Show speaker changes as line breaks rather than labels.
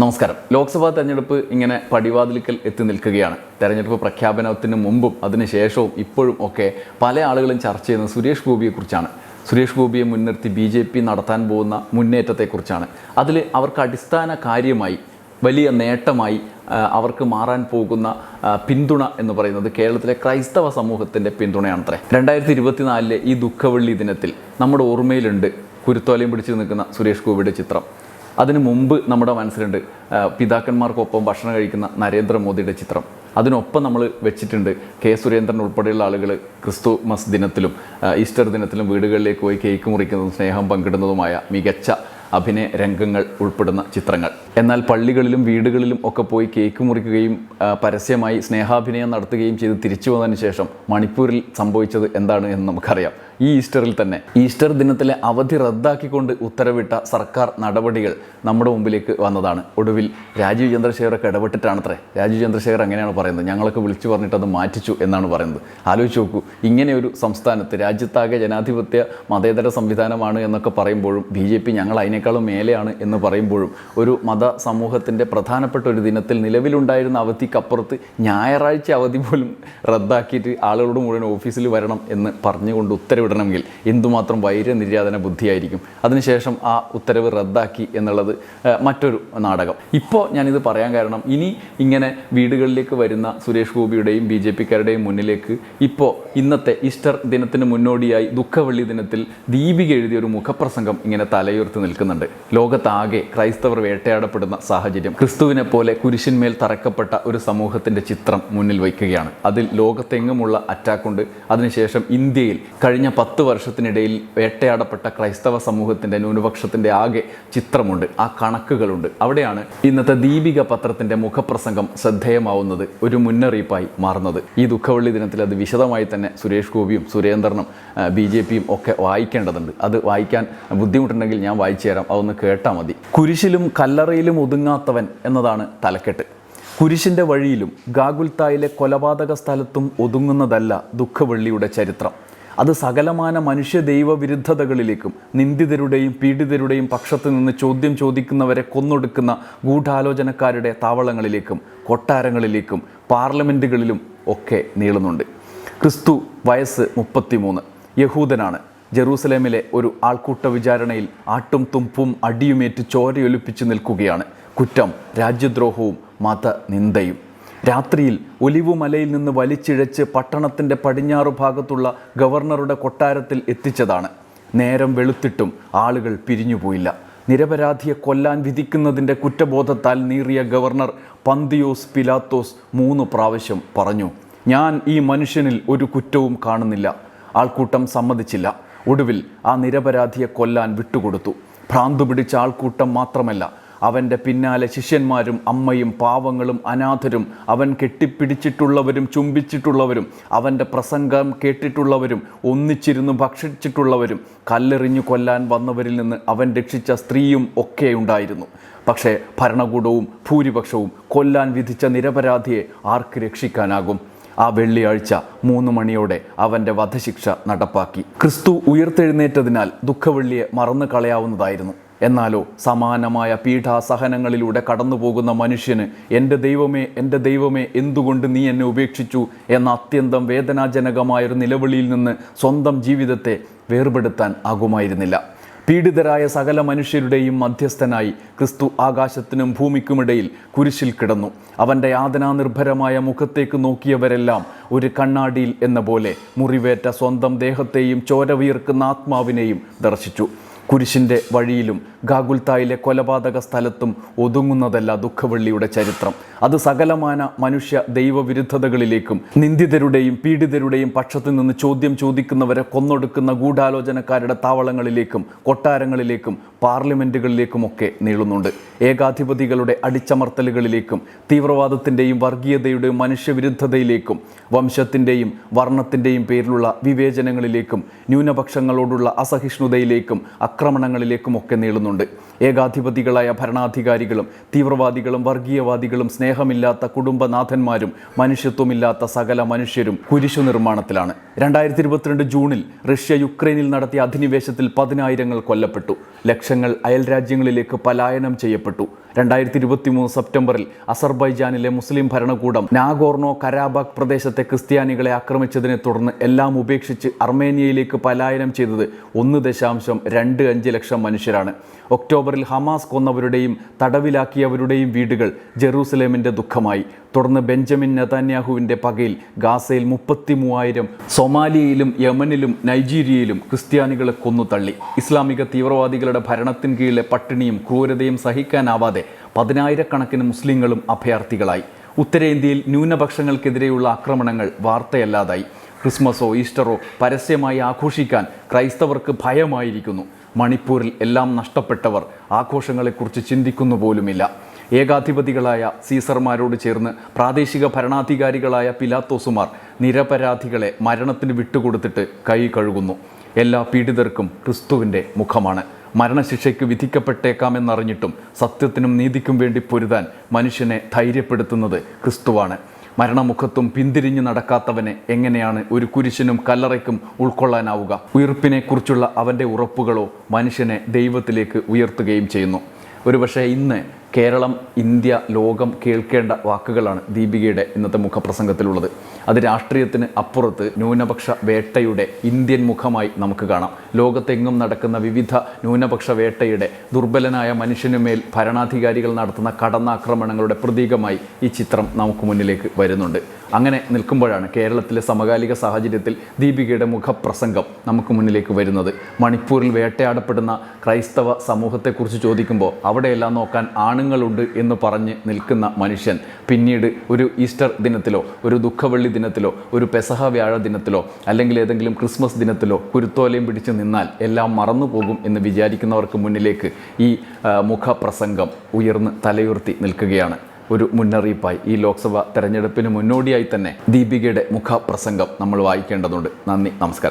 നമസ്കാരം. ലോക്സഭാ തെരഞ്ഞെടുപ്പ് ഇങ്ങനെ പടിവാതിലിക്കൽ എത്തി നിൽക്കുകയാണ്. തെരഞ്ഞെടുപ്പ് പ്രഖ്യാപനത്തിന് മുമ്പും അതിനുശേഷവും ഇപ്പോഴും ഒക്കെ പല ആളുകളും ചർച്ച ചെയ്യുന്നത് സുരേഷ് ഗോപിയെക്കുറിച്ചാണ് സുരേഷ് ഗോപിയെ മുൻനിർത്തി ബി ജെ പി നടത്താൻ പോകുന്ന മുന്നേറ്റത്തെക്കുറിച്ചാണ്. അതിൽ അവർക്ക് അടിസ്ഥാന കാര്യമായി വലിയ നേട്ടമായി അവർക്ക് മാറാൻ പോകുന്ന പിന്തുണ എന്ന് പറയുന്നത് കേരളത്തിലെ ക്രൈസ്തവ സമൂഹത്തിന്റെ പിന്തുണയാണത്രേ. രണ്ടായിരത്തി ഇരുപത്തിനാലിലെ ഈ ദുഃഖവെള്ളി ദിനത്തിൽ നമ്മുടെ ഓർമ്മയിലുണ്ട് കുരുത്തോലയും പിടിച്ചു നിൽക്കുന്ന സുരേഷ് ഗോപിയുടെ ചിത്രം. അതിനു മുമ്പ് നമ്മുടെ മനസ്സിലുണ്ട് പിതാക്കന്മാർക്കൊപ്പം ഭക്ഷണം കഴിക്കുന്ന നരേന്ദ്രമോദിയുടെ ചിത്രം. അതിനൊപ്പം നമ്മൾ വെച്ചിട്ടുണ്ട് കെ സുരേന്ദ്രൻ ഉൾപ്പെടെയുള്ള ആളുകൾ ക്രിസ്തുമസ് ദിനത്തിലും ഈസ്റ്റർ ദിനത്തിലും വീടുകളിലേക്ക് പോയി കേക്ക് മുറിക്കുന്നതും സ്നേഹം പങ്കിടുന്നതുമായ മികച്ച അഭിനയ രംഗങ്ങൾ ഉൾപ്പെടുന്ന ചിത്രങ്ങൾ. എന്നാൽ പള്ളികളിലും വീടുകളിലും ഒക്കെ പോയി കേക്ക് മുറിക്കുകയും പരസ്യമായി സ്നേഹാഭിനയം നടത്തുകയും ചെയ്ത് തിരിച്ചു വന്നതിന് ശേഷം മണിപ്പൂരിൽ സംഭവിച്ചത് എന്താണ് എന്ന് നമുക്കറിയാം. ഈ ഈസ്റ്ററിൽ തന്നെ. ഈസ്റ്റർ ദിനത്തിലെ അവധി റദ്ദാക്കിക്കൊണ്ട് ഉത്തരവിട്ട സർക്കാർ നടപടികൾ നമ്മുടെ മുമ്പിലേക്ക് വന്നതാണ്. ഒടുവിൽ രാജീവ് ചന്ദ്രശേഖരൊക്കെ ഇടപെട്ടിട്ടാണത്രേ. രാജീവ് ചന്ദ്രശേഖർ അങ്ങനെയാണ് പറയുന്നത്? ഞങ്ങളൊക്കെ വിളിച്ചു പറഞ്ഞിട്ട് അത് മാറ്റിച്ചു എന്നാണ് പറയുന്നത്. ആലോചിച്ച് നോക്കൂ ഇങ്ങനെ ഒരു സംസ്ഥാനത്ത് രാജ്യത്താകെ ജനാധിപത്യ മതേതര സംവിധാനമാണ് എന്നൊക്കെ പറയുമ്പോഴും ബി ജെ പി ഞങ്ങൾ അതിനേക്കാളും മേലെയാണ് എന്ന് പറയുമ്പോഴും ഒരു മത സമൂഹത്തിന്റെ പ്രധാനപ്പെട്ട ഒരു ദിനത്തിൽ നിലവിലുണ്ടായിരുന്ന അവധിക്കപ്പുറത്ത് ഞായറാഴ്ച അവധി പോലും റദ്ദാക്കിയിട്ട് ആളുകളോട് മുഴുവൻ ഓഫീസിൽ വരണം എന്ന് പറഞ്ഞുകൊണ്ട് ഉത്തരവിടണമെങ്കിൽ എന്തുമാത്രം വൈര്യനിര്യാതന ബുദ്ധിയായിരിക്കും? അതിനുശേഷം ആ ഉത്തരവ് റദ്ദാക്കി എന്നുള്ളത് മറ്റൊരു നാടകം. ഇപ്പോൾ ഞാനിത് പറയാൻ കാരണം ഇനി ഇങ്ങനെ വീടുകളിലേക്ക് വരുന്ന സുരേഷ് ഗോപിയുടെയും ബി ജെ പിക്കാരുടെയും മുന്നിലേക്ക് ഇപ്പോൾ ഇന്നത്തെ ഈസ്റ്റർ ദിനത്തിന് മുന്നോടിയായി ദുഃഖവെള്ളി ദിനത്തിൽ ദീപിക എഴുതിയ ഒരു മുഖപ്രസംഗം ഇങ്ങനെ തലയുയർത്തി നിൽക്കുന്നുണ്ട്. ലോകത്താകെ ക്രൈസ്തവർ വേട്ടയാടപ്പെടുന്ന സാഹചര്യം. ക്രിസ്തുവിനെ പോലെ കുരിശിന്മേൽ തറക്കപ്പെട്ട ഒരു സമൂഹത്തിന്റെ ചിത്രം മുന്നിൽ വയ്ക്കുകയാണ്. അതിൽ ലോകത്തെങ്ങുമുള്ള അറ്റാക്കുണ്ട് അതിനുശേഷം ഇന്ത്യയിൽ കഴിഞ്ഞ പത്ത് വർഷത്തിനിടയിൽ വേട്ടയാടപ്പെട്ട ക്രൈസ്തവ സമൂഹത്തിന്റെ ന്യൂനപക്ഷത്തിന്റെ ആകെ ചിത്രമുണ്ട്. ആ കണക്കുകളുണ്ട്. അവിടെയാണ് ഇന്നത്തെ ദീപിക പത്രത്തിന്റെ മുഖപ്രസംഗം ശ്രദ്ധേയമാവുന്നത്. ഒരു മുന്നറിയിപ്പായി മാറുന്നത്. ഈ ദുഃഖവെള്ളി ദിനത്തിൽ അത് വിശദമായി തന്നെ സുരേഷ് ഗോപിയും സുരേന്ദ്രനും ബി ജെ പിയും ഒക്കെ വായിക്കേണ്ടതുണ്ട്. അത് വായിക്കാൻ ബുദ്ധിമുട്ടുണ്ടെങ്കിൽ ഞാൻ വായിച്ചു തരാം. അതൊന്ന് കേട്ടാൽ മതി. കുരിശിലും കല്ലറയിലും ഒതുങ്ങാത്തവൻ എന്നതാണ് തലക്കെട്ട്. കുരിശിന്റെ വഴിയിലും ഗാഗുൽത്തായിലെ കൊലപാതക സ്ഥലത്തും ഒതുങ്ങുന്നതല്ല ദുഃഖവെള്ളിയുടെ ചരിത്രം. അത് സകലമാന മനുഷ്യ ദൈവവിരുദ്ധതകളിലേക്കും നിന്ദിതരുടെയും പീഡിതരുടെയും പക്ഷത്ത് നിന്ന് ചോദ്യം ചോദിക്കുന്നവരെ കൊന്നൊടുക്കുന്ന ഗൂഢാലോചനക്കാരുടെ താവളങ്ങളിലേക്കും കൊട്ടാരങ്ങളിലേക്കും പാർലമെന്റുകളിലും ഒക്കെ നീളുന്നുണ്ട്. ക്രിസ്തു വയസ്സ് മുപ്പത്തിമൂന്ന്. യഹൂദനാണ്. ജെറൂസലേമിലെ ഒരു ആൾക്കൂട്ട വിചാരണയിൽ ആട്ടും തുമ്പും അടിയുമേറ്റ് ചോരയൊലിപ്പിച്ച് നിൽക്കുകയാണ്. കുറ്റം രാജ്യദ്രോഹവും മതനിന്ദയും. രാത്രിയിൽ ഒലിവുമലയിൽ നിന്ന് വലിച്ചിഴച്ച് പട്ടണത്തിന്റെ പടിഞ്ഞാറു ഭാഗത്തുള്ള ഗവർണറുടെ കൊട്ടാരത്തിൽ എത്തിച്ചതാണ്. നേരം വെളുത്തിട്ടും ആളുകൾ പിരിഞ്ഞുപോയില്ല. നിരപരാധിയെ കൊല്ലാൻ വിധിക്കുന്നതിന്റെ കുറ്റബോധത്താൽ നീറിയ ഗവർണർ പന്തിയോസ് പിലാത്തോസ് മൂന്ന് പ്രാവശ്യം പറഞ്ഞു ഞാൻ ഈ മനുഷ്യനിൽ ഒരു കുറ്റവും കാണുന്നില്ല. ആൾക്കൂട്ടം സമ്മതിച്ചില്ല. ഒടുവിൽ ആ നിരപരാധിയെ കൊല്ലാൻ വിട്ടുകൊടുത്തു. ഭ്രാന്തു പിടിച്ച ആൾക്കൂട്ടം മാത്രമല്ല അവന്റെ പിന്നാലെ ശിഷ്യന്മാരും അമ്മയും പാവങ്ങളും അനാഥരും അവൻ കെട്ടിപ്പിടിച്ചിട്ടുള്ളവരും ചുംബിച്ചിട്ടുള്ളവരും അവന്റെ പ്രസംഗം കേട്ടിട്ടുള്ളവരും ഒന്നിച്ചിരുന്ന് ഭക്ഷിച്ചിട്ടുള്ളവരും കല്ലെറിഞ്ഞു കൊല്ലാൻ വന്നവരിൽ നിന്ന് അവൻ രക്ഷിച്ച സ്ത്രീയും ഒക്കെ ഉണ്ടായിരുന്നു. പക്ഷേ ഭരണകൂടവും ഭൂരിപക്ഷവും കൊല്ലാൻ വിധിച്ച നിരപരാധിയെ ആർക്ക് രക്ഷിക്കാനാകും? ആ വെള്ളിയാഴ്ച മൂന്ന് മണിയോടെ അവന്റെ വധശിക്ഷ നടപ്പാക്കി. ക്രിസ്തു ഉയർത്തെഴുന്നേറ്റതിനാൽ ദുഃഖവെള്ളിയെ മറന്നു കളയാവുന്നതായിരുന്നു എന്നാലോ സമാനമായ പീഠാസഹനങ്ങളിലൂടെ കടന്നുപോകുന്ന മനുഷ്യന് എന്റെ ദൈവമേ എന്റെ ദൈവമേ എന്തുകൊണ്ട് നീ എന്നെ ഉപേക്ഷിച്ചു എന്ന അത്യന്തം വേദനാജനകമായൊരു നിലവിളിയിൽ നിന്ന് സ്വന്തം ജീവിതത്തെ വേർപെടുത്താൻ ആകുമായിരുന്നില്ല. പീഡിതരായ സകല മനുഷ്യരുടെയും മധ്യസ്ഥനായി ക്രിസ്തു ആകാശത്തിനും ഭൂമിക്കുമിടയിൽ കുരിശിൽ കിടന്നു. അവന്റെ യാതനാനിർഭരമായ മുഖത്തേക്ക് നോക്കിയവരെല്ലാം ഒരു കണ്ണാടിയിൽ എന്ന പോലെ മുറിവേറ്റ സ്വന്തം ദേഹത്തെയും ചോര വിയർക്കുന്ന ആത്മാവിനെയും ദർശിച്ചു. കുരിശിന്റെ വഴിയിലും ഗാഗുൽത്തായിലെ കൊലപാതക സ്ഥലത്തും ഒതുങ്ങുന്നതല്ല ദുഃഖവെള്ളിയുടെ ചരിത്രം. അത് സകലമാന മനുഷ്യ ദൈവവിരുദ്ധതകളിലേക്കും നിന്ദിതരുടെയും പീഡിതരുടെയും പക്ഷത്തു നിന്ന് ചോദ്യം ചോദിക്കുന്നവരെ കൊന്നൊടുക്കുന്ന ഗൂഢാലോചനക്കാരുടെ താവളങ്ങളിലേക്കും കൊട്ടാരങ്ങളിലേക്കും പാർലമെന്റുകളിലേക്കുമൊക്കെ നീളുന്നുണ്ട്. ഏകാധിപതികളുടെ അടിച്ചമർത്തലുകളിലേക്കും തീവ്രവാദത്തിന്റെയും വർഗീയതയുടെയും മനുഷ്യവിരുദ്ധതയിലേക്കും വംശത്തിന്റെയും വർണത്തിന്റെയും പേരിലുള്ള വിവേചനങ്ങളിലേക്കും ന്യൂനപക്ഷങ്ങളോടുള്ള അസഹിഷ്ണുതയിലേക്കും ആക്രമണങ്ങളിലേക്കുമൊക്കെ നീളുന്നുണ്ട്. ഏകാധിപതികളായ ഭരണാധികാരികളും തീവ്രവാദികളും വർഗീയവാദികളും സ്നേഹമില്ലാത്ത കുടുംബനാഥന്മാരും മനുഷ്യത്വമില്ലാത്ത സകല മനുഷ്യരും കുരിശു നിർമ്മാണത്തിലാണ്. രണ്ടായിരത്തി ഇരുപത്തിരണ്ട് ജൂണിൽ റഷ്യ യുക്രൈനിൽ നടത്തിയ അധിനിവേശത്തിൽ പതിനായിരങ്ങൾ കൊല്ലപ്പെട്ടു. ലക്ഷങ്ങൾ അയൽ രാജ്യങ്ങളിലേക്ക് പലായനം ചെയ്യപ്പെട്ടു. രണ്ടായിരത്തി ഇരുപത്തി മൂന്ന് സെപ്റ്റംബറിൽ അസർബൈജാനിലെ മുസ്ലിം ഭരണകൂടം നാഗോർണോ കരാബാഗ് പ്രദേശത്തെ ക്രിസ്ത്യാനികളെ ആക്രമിച്ചതിനെ തുടർന്ന് എല്ലാം ഉപേക്ഷിച്ച് അർമേനിയയിലേക്ക് പലായനം ചെയ്തത് ഒന്ന് ദശാംശം രണ്ട് അഞ്ച് ലക്ഷം മനുഷ്യരാണ്. ഒക്ടോബറിൽ ഹമാസ് കൊന്നവരുടെയും തടവിലാക്കിയവരുടെയും വീടുകൾ ജെറൂസലേമിന്റെ ദുഃഖമായി. തുടർന്ന് ബെഞ്ചമിൻ നെതാന്യാഹുവിന്റെ പകയിൽ ഗാസയിൽ മുപ്പത്തി മൂവായിരം സൊമാലിയയിലും യമനിലും നൈജീരിയയിലും ക്രിസ്ത്യാനികളെ കൊന്നു തള്ളി. ഇസ്ലാമിക തീവ്രവാദികളുടെ ഭരണത്തിന് കീഴിലെ പട്ടിണിയും ക്രൂരതയും സഹിക്കാനാവാതെ പതിനായിരക്കണക്കിന് മുസ്ലിങ്ങളും അഭയാർത്ഥികളായി. ഉത്തരേന്ത്യയിൽ ന്യൂനപക്ഷങ്ങൾക്കെതിരെയുള്ള ആക്രമണങ്ങൾ വാർത്തയല്ലാതായി. ക്രിസ്മസോ ഈസ്റ്ററോ പരസ്യമായി ആഘോഷിക്കാൻ ക്രൈസ്തവർക്ക് ഭയമായിരിക്കുന്നു. മണിപ്പൂരിൽ എല്ലാം നഷ്ടപ്പെട്ടവർ ആഘോഷങ്ങളെക്കുറിച്ച് ചിന്തിക്കുന്നു പോലുമില്ല. ഏകാധിപതികളായ സീസർമാരോട് ചേർന്ന് പ്രാദേശിക ഭരണാധികാരികളായ പിലാത്തോസുമാർ നിരപരാധികളെ മരണത്തിന് വിട്ടുകൊടുത്തിട്ട് കൈ കഴുകുന്നു. എല്ലാ പീഡിതർക്കും ക്രിസ്തുവിന്റെ മുഖമാണ്. മരണശിക്ഷയ്ക്ക് വിധിക്കപ്പെട്ടേക്കാമെന്നറിഞ്ഞിട്ടും സത്യത്തിനും നീതിക്കും വേണ്ടി പൊരുതാൻ മനുഷ്യനെ ധൈര്യപ്പെടുത്തുന്നത് ക്രിസ്തുവാണ്. മരണമുഖത്തും പിന്തിരിഞ്ഞു നടക്കാത്തവനെ എങ്ങനെയാണ് ഒരു കുരിശിനും കല്ലറയ്ക്കും ഉൾക്കൊള്ളാനാവുക? ഉയർപ്പിനെക്കുറിച്ചുള്ള അവന്റെ ഉറപ്പുകളോ മനുഷ്യനെ ദൈവത്തിലേക്ക് ഉയർത്തുകയും ചെയ്യുന്നു. ഒരുപക്ഷെ ഇന്ന് കേരളം ഇന്ത്യ ലോകം കേൾക്കേണ്ട വാക്കുകളാണ് ദീപികയുടെ ഇന്നത്തെ മുഖപ്രസംഗത്തിലുള്ളത്. അത് രാഷ്ട്രീയത്തിന് അപ്പുറത്ത് ന്യൂനപക്ഷ വേട്ടയുടെ ഇന്ത്യൻ മുഖമായി നമുക്ക് കാണാം. ലോകത്തെങ്ങും നടക്കുന്ന വിവിധ ന്യൂനപക്ഷ വേട്ടയുടെ ദുർബലനായ മനുഷ്യനുമേൽ ഭരണാധികാരികൾ നടത്തുന്ന കടന്നാക്രമണങ്ങളുടെ പ്രതീകമായി ഈ ചിത്രം നമുക്ക് മുന്നിലേക്ക് വരുന്നുണ്ട്. അങ്ങനെ നിൽക്കുമ്പോഴാണ് കേരളത്തിലെ സമകാലിക സാഹചര്യത്തിൽ ദീപികയുടെ മുഖപ്രസംഗം നമുക്ക് മുന്നിലേക്ക് വരുന്നത്. മണിപ്പൂരിൽ വേട്ടയാടപ്പെടുന്ന ക്രൈസ്തവ സമൂഹത്തെക്കുറിച്ച് ചോദിക്കുമ്പോൾ അവിടെയെല്ലാം നോക്കാൻ ആണുങ്ങളുണ്ട് എന്ന് പറഞ്ഞ് നിൽക്കുന്ന മനുഷ്യൻ പിന്നീട് ഒരു ഈസ്റ്റർ ദിനത്തിലോ ഒരു ദുഃഖവെള്ളി ദിനത്തിലോ ഒരു പെസഹ വ്യാഴ ദിനത്തിലോ അല്ലെങ്കിൽ ഏതെങ്കിലും ക്രിസ്മസ് ദിനത്തിലോ കുരുത്തോലയും പിടിച്ച് നിന്നാൽ എല്ലാം മറന്നു പോകും എന്ന് വിചാരിക്കുന്നവർക്ക് മുന്നിലേക്ക് ഈ മുഖപ്രസംഗം ഉയർന്ന് തലയുർത്തി നിൽക്കുകയാണ്. ഒരു മുന്നറിയിപ്പായി. ഈ ലോക്സഭാ തെരഞ്ഞെടുപ്പിന് മുന്നോടിയായി തന്നെ ദീപികയുടെ മുഖപ്രസംഗം നമ്മൾ വായിക്കേണ്ടതുണ്ട്. നന്ദി. നമസ്കാരം.